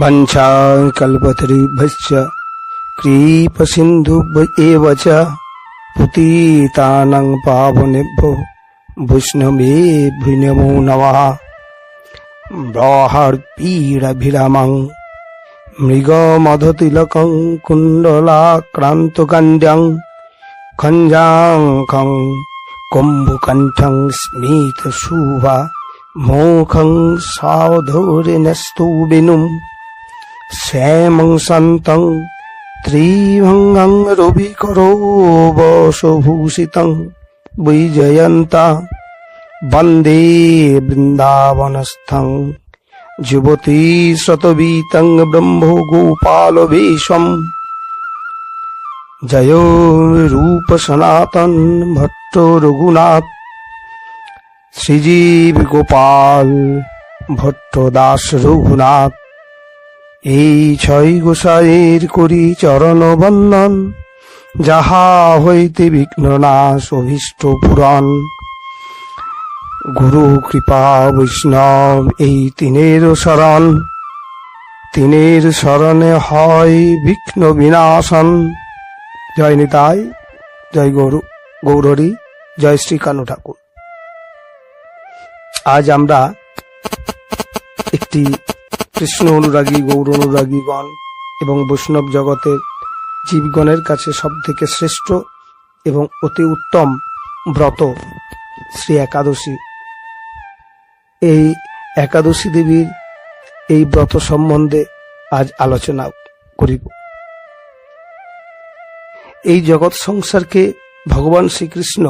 वञ्चाकल्पतरुभ्यश्च कृपसिन्धुभ्य एव च पुतीतानां पावनेभ्यो वैष्णवेभ्यो नमो नमः बृहत्पीडभिरामं मृगमधतिलकं कुण्डलाक्रान्तकाण्ड्यं खञ्जाङ्खं कुम्भकण्ठं स्मितशुभा मोखं सावधूरिणस्तु बिनुम् শ্যামং শান্তং ত্রিভঙ্গং রবিকরো বসভূষিতং বৈজয়ন্তা, বন্দে বৃন্দাবনস্থং যুবতী শতবীতং ব্রহ্ম গোপাল বেশম জয় রূপ সনাতন ভট্ট রঘুনাথ, শ্রীজীব গোপাল ভট্ট দাস রঘুনাথ। এই ছয় গোসাইয়ের করি চরণ বন্দন যাহা হইতে বিঘ্ন নাশ, অভীষ্ট পুরাণ। গুরু কৃপা বৈষ্ণব, এই তিনের শরণ। তিনের শরণে হয় বিঘ্ন বিনাশন। জয় নিতাই, জয় গৌর গৌরী জয় শ্রী কানু ঠাকুর। আজ আমরা একটি কৃষ্ণ অনুরাগী, গৌর অনুরাগীগণ এবং বৈষ্ণব জগতের জীবগণের কাছে সব থেকে শ্রেষ্ঠ এবং অতি উত্তম ব্রত শ্রী একাদশী। এই একাদশী দেবীর এই ব্রত সম্বন্ধে আজ আলোচনা করিব। এই জগৎ সংসারকে ভগবান শ্রীকৃষ্ণ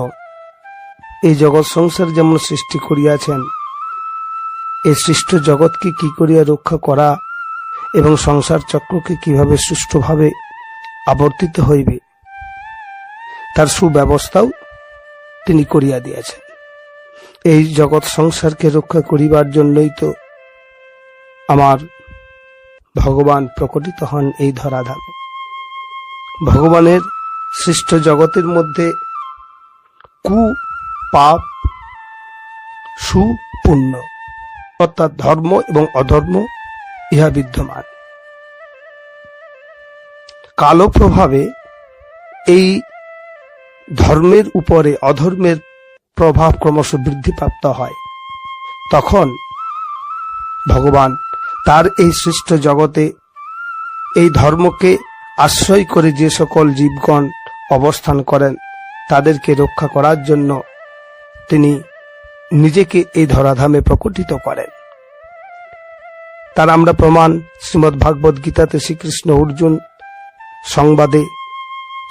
এই জগৎ সংসার যেমন সৃষ্টি করিয়াছেন এই সৃষ্ট জগৎকে কি করিয়া রক্ষা করা এবং সংসার চক্রকে কীভাবে সুষ্ঠুভাবে আবর্তিত হইবে, তার সুব্যবস্থাও তিনি করিয়া দিয়েছেন। এই জগৎ সংসারকে রক্ষা করিবার জন্যই তো আমার ভগবান প্রকটিত হন এই ধরাধামে। ভগবানের সৃষ্ট জগতের মধ্যে কু পাপ সুপুণ্য অর্থাৎ ধর্ম এবং অধর্ম, ইহা বিদ্যমান। কালো প্রভাবে এই ধর্মের উপরে অধর্মের প্রভাব ক্রমশ বৃদ্ধিপ্রাপ্ত হয়। তখন ভগবান তার এই সৃষ্ট জগতে এই ধর্মকে আশ্রয় করে যে সকল জীবগণ অবস্থান করেন, তাদেরকে রক্ষা করার জন্য তিনি নিজেকে এই ধরাধামে প্রকটিত করেন। তার আমরা প্রমাণ শ্রীমৎ ভাগবত গীতাতে শ্রীকৃষ্ণ অর্জুন সংবাদে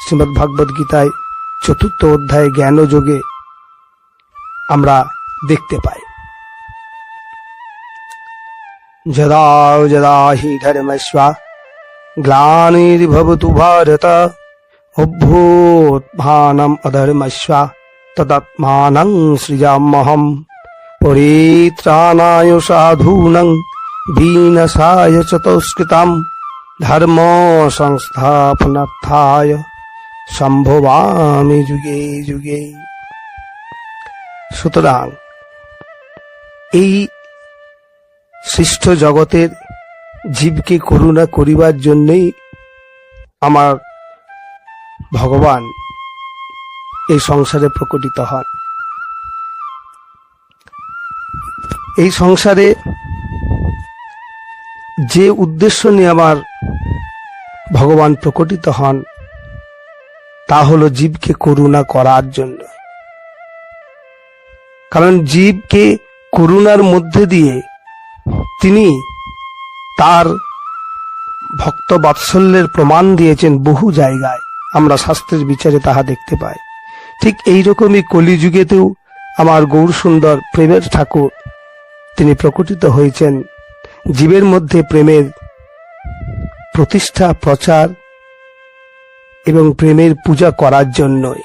শ্রীমৎ ভাগবত গীতায় চতুর্থ অধ্যায়ে জ্ঞান যোগে আমরা দেখতে পাই। যদা যদা হি ধর্মস্ব গ্লানির্ভবতু ভারত অভ্যুত্থানম অধর্মস্ব তদাত্মানং সৃজাম্যহম পরিত্রাণায় সাধূনং বিনশায় চতুষ্কৃতাম ধর্ম সংস্থাপনার্থায় সম্ভবামি যুগে যুগে সুতরাং এই সৃষ্ট জগতের জীবকে করুণা করিবার জন্যই আমার ভগবান এই সংসারে প্রকটিত হন। এই সংসারে যে উদ্দেশ্য নিয়ে আমার ভগবান প্রকটিত হন, তা হলো জীবকে করুণা করার জন্য। কারণ জীবকে করুণার মধ্যে দিয়ে তিনি তার ভক্ত বাৎসল্যের প্রমাণ দিয়েছেন বহু জায়গায়। আমরা শাস্ত্রের বিচারে তাহা দেখতে পাই। ঠিক এই রকমই কলিযুগেতেও আমার গৌর সুন্দর প্রেমের ঠাকুর। তিনি প্রকটিত হয়েছেন জীবের মধ্যে প্রেমের প্রতিষ্ঠা, প্রচার এবং প্রেমের পূজা করার জন্যই।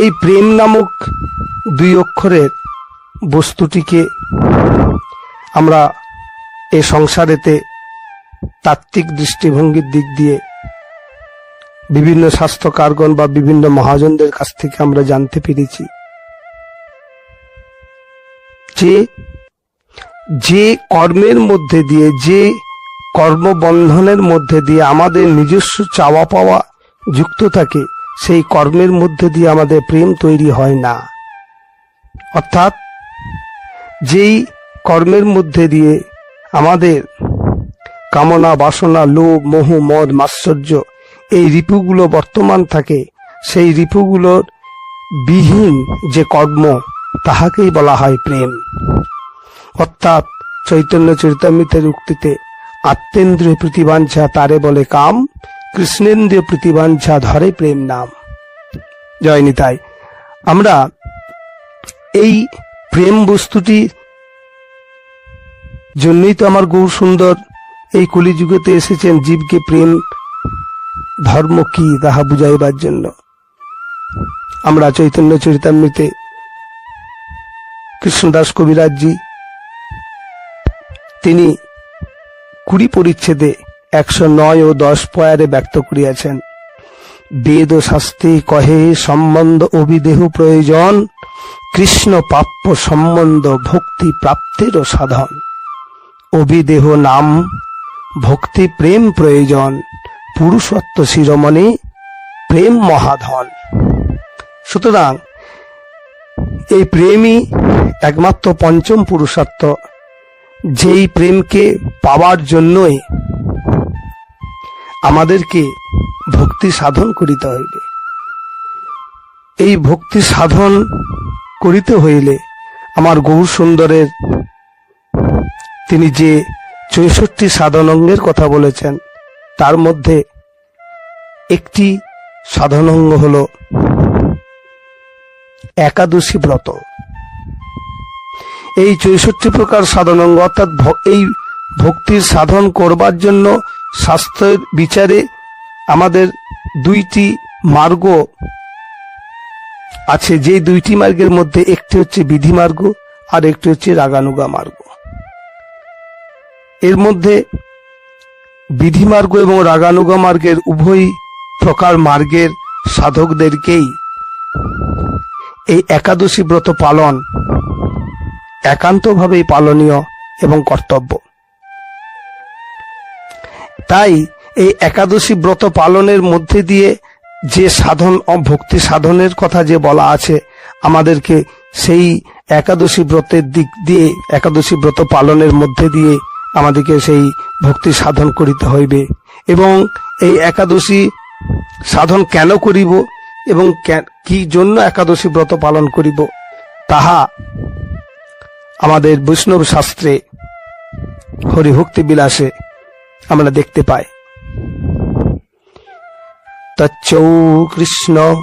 এই প্রেম নামক দুই অক্ষরের বস্তুটিকে আমরা এ সংসারেতে তাত্ত্বিক দৃষ্টিভঙ্গির দিক দিয়ে বিভিন্ন স্বাস্থ্য স্বাস্থ্যকারগণ বা বিভিন্ন মহাজনদের কাছ থেকে আমরা জানতে পেরেছি যে যে কর্মের মধ্যে দিয়ে, যে কর্মবন্ধনের মধ্যে দিয়ে আমাদের নিজস্ব চাওয়া পাওয়া যুক্ত থাকে, সেই কর্মের মধ্যে দিয়ে আমাদের প্রেম তৈরি হয় না। অর্থাৎ যেই কর্মের মধ্যে দিয়ে আমাদের কামনা, বাসনা, লোভ, মোহ, মদ, মাৎসর্য এই রিপুগুলো বর্তমান থাকে, সেই রিপুগুলোর বিহীন যে কর্ম, তাহাকেই বলা হয় প্রেম। অর্থাৎ চৈতন্য চরিতামৃতের উক্তিতে, আত্মেন্দ্রিয় প্রতিবাঞ্ছা তারে বলে কাম, কৃষ্ণেন্দ্রিয় প্রতিবাঞ্ছা ধরে প্রেম নাম। জয় নিতাই। আমরা এই প্রেম বস্তুটি জন্যই তো আমার গৌর সুন্দর এই কলিযুগেতে এসেছেন জীবকে প্রেম ধর্ম কি, তাহা বুঝাইবার জন্য। আমরা চৈতন্য চরিতামৃতে কৃষ্ণদাস কবিরাজজি, তিনি কুড়ি পরিচ্ছেদে একশো নয় ও দশ পয়ারে ব্যক্ত করিয়াছেন, বেদ ও শাস্তি কহে, সম্বন্ধ অভিদেহ প্রয়োজন, কৃষ্ণ প্রাপ্য সম্বন্ধ ভক্তি প্রাপ্তিরও সাধন। অভিদেহ নাম, ভক্তি প্রেম প্রয়োজন পুরুষত্ব শিরোমণি প্রেম মহাধন। সুতরাং এই প্রেমই একমাত্র পঞ্চম পুরুষত্ব, যেই প্রেমকে পাওয়ার জন্যই আমাদেরকে ভক্তি সাধন করিতে হইবে। এই ভক্তি সাধন করিতে হইলে আমার গৌর সুন্দরের তিনি যে চৌষট্টি সাধন অঙ্গের কথা বলেছেন তার মধ্যে একটি সাধন অঙ্গ হল একাদশী ব্রত। এই চৌষট্টি প্রকার সাধন অঙ্গ, অর্থাৎ এই ভক্তির সাধন করবার জন্য স্বাস্থ্যের বিচারে আমাদের দুইটি মার্গ আছে। যে দুইটি মার্গের মধ্যে একটি হচ্ছে বিধি মার্গ আর একটি হচ্ছে রাগানুগা মার্গ। এর মধ্যে বিধি মার্গ এবং রাগানুগা মার্গের উভয় প্রকার মার্গের সাধকদেরকেই এই একাদশী ব্রত পালন একান্তভাবেই পালনীয় এবং কর্তব্য। তাই এই একাদশী ব্রত পালনের মধ্যে দিয়ে যে সাধন ও ভক্তি সাধনের কথা যে বলা আছে, আমাদেরকে সেই একাদশী ব্রতের দিক দিয়ে, একাদশী ব্রত পালনের মধ্যে দিয়ে আমাদেরকে সেই ভক্তি সাধন করিতে হইবে। এবং এই একাদশী সাধন কেন করিব এবং কে- জন্য একাদশী ব্রত পালন করিব, তাহা আমাদের বৈষ্ণব শাস্ত্রে হরিভক্তি বিলাসে আমরা দেখতে পাই। তচ্চৌ কৃষ্ণ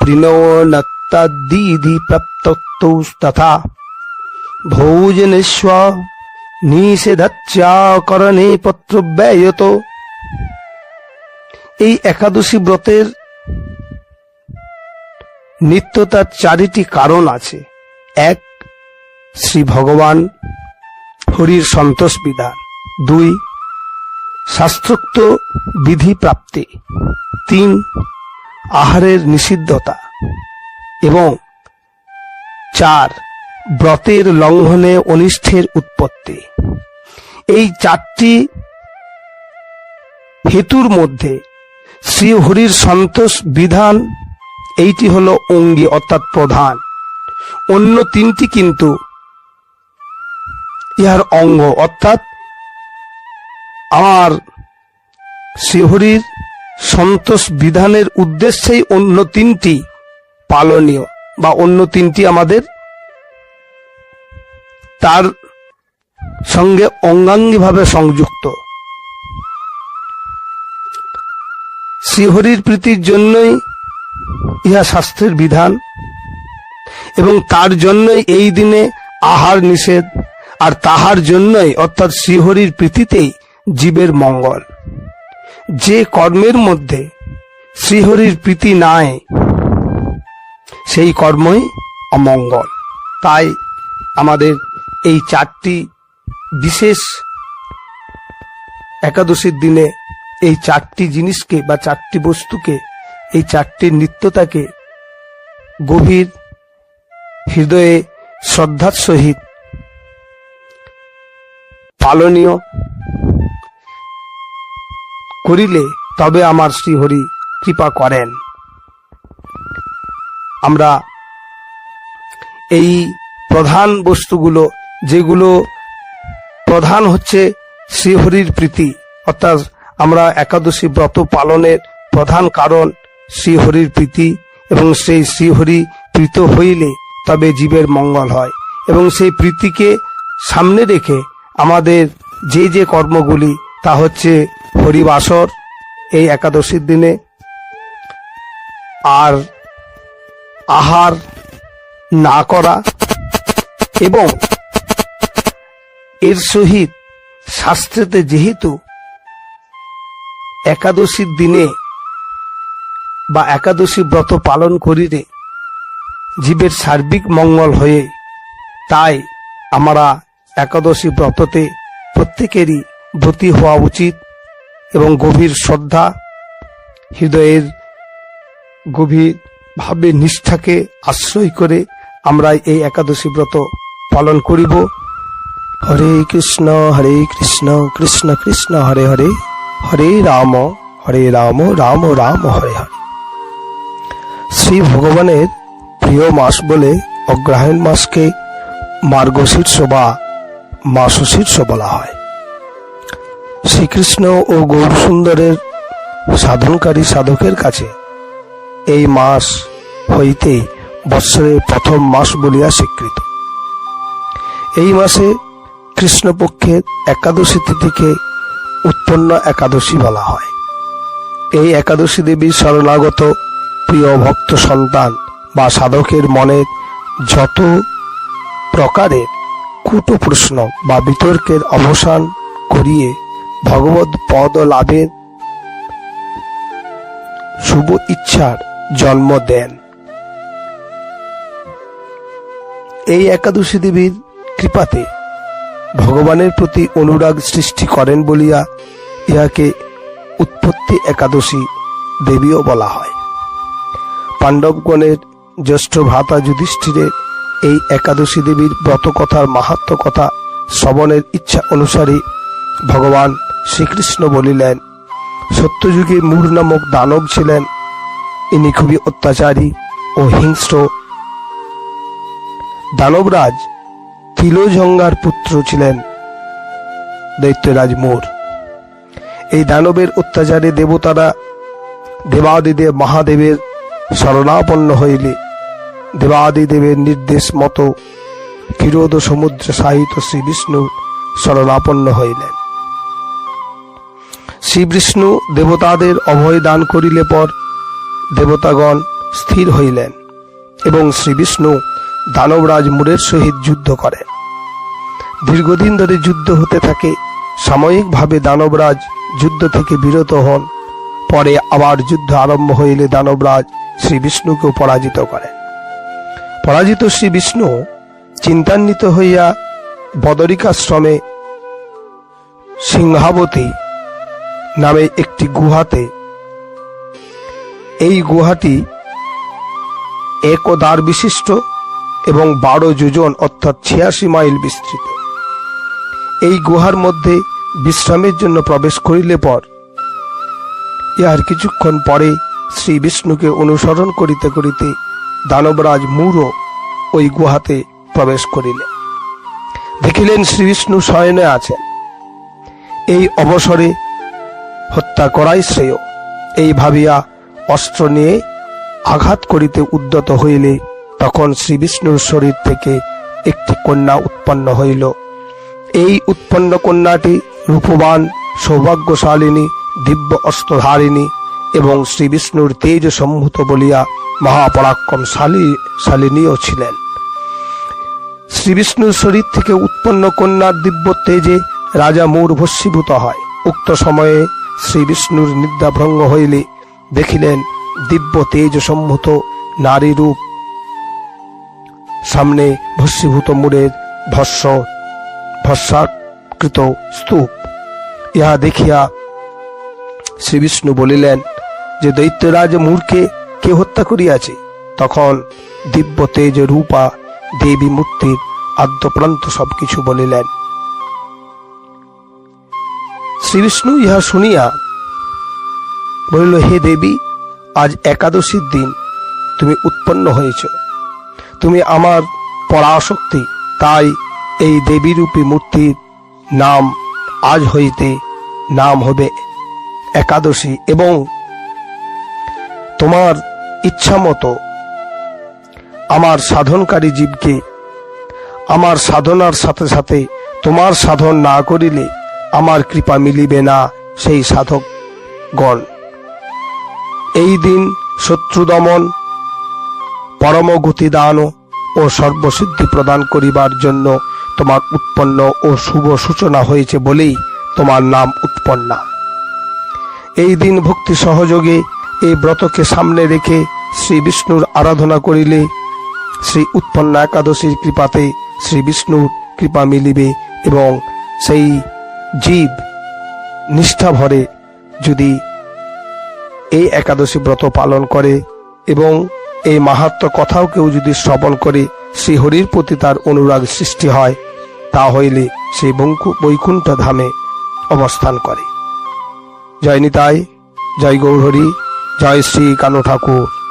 প্রিণোনত্তদিধি প্রাপ্তৌ তথা ভোজনেশ্ব নিষেধাচ্যাকরণে পত্র ব্যয়ত। এই একাদশী ব্রতের নিত্যতার চারিটি কারণ আছে। এক, শ্রী ভগবান হরির সন্তোষ বিধান। দুই, শাস্ত্রোক্ত বিধি প্রাপ্তি। তিন, আহারের নিষিদ্ধতা। এবং চার ব্রতের লঙ্ঘনে অনিষ্ঠের উৎপত্তি। এই চারটি হেতুর মধ্যে শ্রী হরির সন্তোষ বিধান এইটি হল অঙ্গী অর্থাৎ প্রধান। অন্য তিনটি কিন্তু ইহার অঙ্গ অর্থাৎ আমার শ্রীহরির সন্তোষ বিধানের উদ্দেশ্যেই অন্য তিনটি পালনীয় বা অন্য তিনটি আমাদের তার সঙ্গে অঙ্গাঙ্গিভাবে সংযুক্ত। শ্রীহরির প্রীতির জন্যই ইহা শাস্ত্রের বিধান এবং তার জন্যই এই দিনে আহার নিষেধ আর তাহার জন্যই অর্থাৎ শ্রীহরির প্রীতিতেই জীবের মঙ্গল। যে কর্মের মধ্যে শ্রীহরির প্রীতি নাই, সেই কর্মই অমঙ্গল। তাই আমাদের এই চারটি বিশেষ একাদশীর দিনে এই চারটি জিনিসকে বা চারটি বস্তুকে, এই চারটি নিত্যতাকে গভীর হৃদয়ে শ্রদ্ধার সহিত পালনীয় করিলে তবে আমার শ্রীহরি কৃপা করেন। আমরা এই প্রধান বস্তুগুলো যেগুলো প্রধান হচ্ছে শ্রীহরির প্রীতি। অর্থাৎ আমরা একাদশী ব্রত পালনের প্রধান কারণ শ্রীহরির প্রীতি এবং সেই শ্রীহরি প্রীত হইলে তবে জীবের মঙ্গল হয়। এবং সেই প্রীতিকে সামনে রেখে আমাদের যে যে কর্মগুলি তা হচ্ছে হরিবাসর এই একাদশীর দিনে আর আহার না করা এবং এর সহিত শাস্ত্রেতে যেহেতু একাদশীর দিনে বা একাদশী ব্রত পালন করিলে জীবের সার্বিক মঙ্গল হয়ে, তাই আমরা একাদশী ব্রততে প্রত্যেকেরই ব্রতী হওয়া উচিত এবং গভীর শ্রদ্ধা, হৃদয়ের গভীর ভাবে নিষ্ঠাকে আশ্রয় করে আমরা এই একাদশী ব্রত পালন করিব। হরে কৃষ্ণ হরে কৃষ্ণ কৃষ্ণ কৃষ্ণ, হরে হরে হরে রাম হরে রাম রাম রাম, হরে হরে। শ্রী ভগবানের প্রিয় মাস বলে অগ্রহায়ণ মাসকে মার্গশীর্ষ বা মাসশীর্ষ বলা হয়। শ্রীকৃষ্ণ ও গৌরসুন্দরের সাধনকারী সাধকের কাছে এই মাস হইতে বৎসরের প্রথম মাস বলিয়া স্বীকৃত। এই মাসে কৃষ্ণপক্ষের একাদশী তিথিকে উৎপন্ন একাদশী বলা হয়। এই একাদশী দেবীর শরণাগত প্রিয় ভক্ত সন্তান বা সাধকের মনের যত প্রকারের কুটো প্রশ্ন বা বিতর্কের অবসান করিয়ে ভগবত পদ লাভের শুভ ইচ্ছার জন্ম দেন। এই একাদশী দেবীর কৃপাতে ভগবানের প্রতি অনুরাগ সৃষ্টি করেন বলিয়া ইহাকে উৎপত্তি একাদশী দেবীও বলা হয়। পাণ্ডবগণের জ্যেষ্ঠ ভ্রাতা যুধিষ্ঠিরের এই একাদশী দেবীর ব্রত কথার মাহাত্ম কথা শ্রবণের ইচ্ছা অনুসারে ভগবান শ্রীকৃষ্ণ বলিলেন, সত্যযুগে মূর নামক দানব ছিলেন। ইনি খুবই অত্যাচারী ও হিংস্র। দানবরাজ তিলোজঙ্গার পুত্র ছিলেন দৈত্যরাজ মোর। এই দানবের অত্যাচারে দেবতারা দেবাদিদেব মহাদেবের শরণাপন্ন হইলে দেবাদিদেবের নির্দেশ মতো ক্ষীরোদ সমুদ্র সাহিত্য শ্রী বিষ্ণু শরণাপন্ন হইলেন। শ্রী বিষ্ণু দেবতাদের অভয় দান করিলে পর দেবতাগণ স্থির হইলেন এবং শ্রী বিষ্ণু দানবরাজ মুরের সহিত যুদ্ধ করেন দীর্ঘদিন ধরে যুদ্ধ হতে থাকে, সাময়িকভাবে দানবরাজ যুদ্ধ থেকে বিরত হন, পরে আবার যুদ্ধ আরম্ভ হইলে দানবরাজ শ্রী বিষ্ণুকেও পরাজিত করে। পরাজিত শ্রী বিষ্ণু চিন্তান্বিত হইয়া বদরিকাশ্রমে সিংহাবতী নামে একটি গুহাতে, এই গুহাটি একদার বিশিষ্ট এবং বারো যোজন, অর্থাৎ ছিয়াশি মাইল বিস্তৃত। এই গুহার মধ্যে বিশ্রামের জন্য প্রবেশ করিলে পর ইহার কিছুক্ষণ পরে শ্রী বিষ্ণুকে অনুসরণ করিতে করিতে দানবরাজ মূরও ওই গুহাতে প্রবেশ করিলেন। দেখিলেন শ্রী বিষ্ণু শয়নে আছেন। এই অবসরে হত্যা করাই শ্রেয়। এই ভাবিয়া অস্ত্র নিয়ে আঘাত করিতে উদ্যত হইলে তখন শ্রী বিষ্ণুর শরীর থেকে একটি কন্যা উৎপন্ন হইল। এই উৎপন্ন কন্যাটি রূপবান, সৌভাগ্যশালিনী, দিব্য অস্ত্রধারিণী এবং শ্রী বিষ্ণুর তেজ সম্ভূত বলিয়া মহাপরাক্রম শালী শালিনীও ছিলেন। শ্রী বিষ্ণুর শরীর থেকে উৎপন্ন কন্যার দিব্য তেজে রাজা মূর ভস্মীভূত হয়। উক্ত সময়ে শ্রী বিষ্ণুর নিদ্রাভঙ্গ হইলে দেখিলেন দিব্য তেজ সম্ভূত নারী রূপ সামনে ভস্মীভূত মুড়ের ভস্য ভস্মাকৃত স্তূপ। ইহা দেখিয়া শ্রীবিষ্ণু বলিলেন, যে দৈত্যরাজ মূর্খে কে হত্যা করিয়াছে? তখন দিব্য তেজ রূপা দেবী মূর্তির আদ্যপ্রান্ত সবকিছু বলিলেন। শ্রী বিষ্ণু ইহা শুনিয়া বলিল, হে দেবী, আজ একাদশীর দিন, তুমি উৎপন্ন হয়েছ। তুমি আমার পরাশক্তি, তাই এই দেবীরূপী মূর্তির নাম আজ হইতে নাম হবে একাদশী এবং তোমার ইচ্ছা মতো আমার সাধনকারী জীবকে আমার সাধনার সাথে সাথে তোমার সাধন না করিলে আমার কৃপা মিলিবে না সেই সাধকগণ। এই দিন শত্রু দমন পরম গতি দান ও সর্বসিদ্ধি প্রদান করিবার জন্য তোমার উৎপন্ন ও শুভ সূচনা হয়েছে বলেই তোমার নাম উৎপন্না। এই দিন ভক্তি সহযোগে এই ব্রতকে সামনে রেখে শ্রী বিষ্ণুর আরাধনা করিলে শ্রী উৎপন্ন একাদশীর কৃপাতে শ্রী বিষ্ণুর কৃপা মিলিবে এবং সেই জীব নিষ্ঠা ভরে যদি এই একাদশী ব্রত পালন করে এবং এই মাহাত্ম কথাও কেউ যদি শ্রবণ করে শ্রী হরির প্রতি তার অনুরাগ সৃষ্টি হয়, তা হইলে সে বঙ্কু- বৈকুণ্ঠ ধামে অবস্থান করে। জয় নিতাই, জয় গৌরহরি, জয় শ্রী কানু ঠাকুর।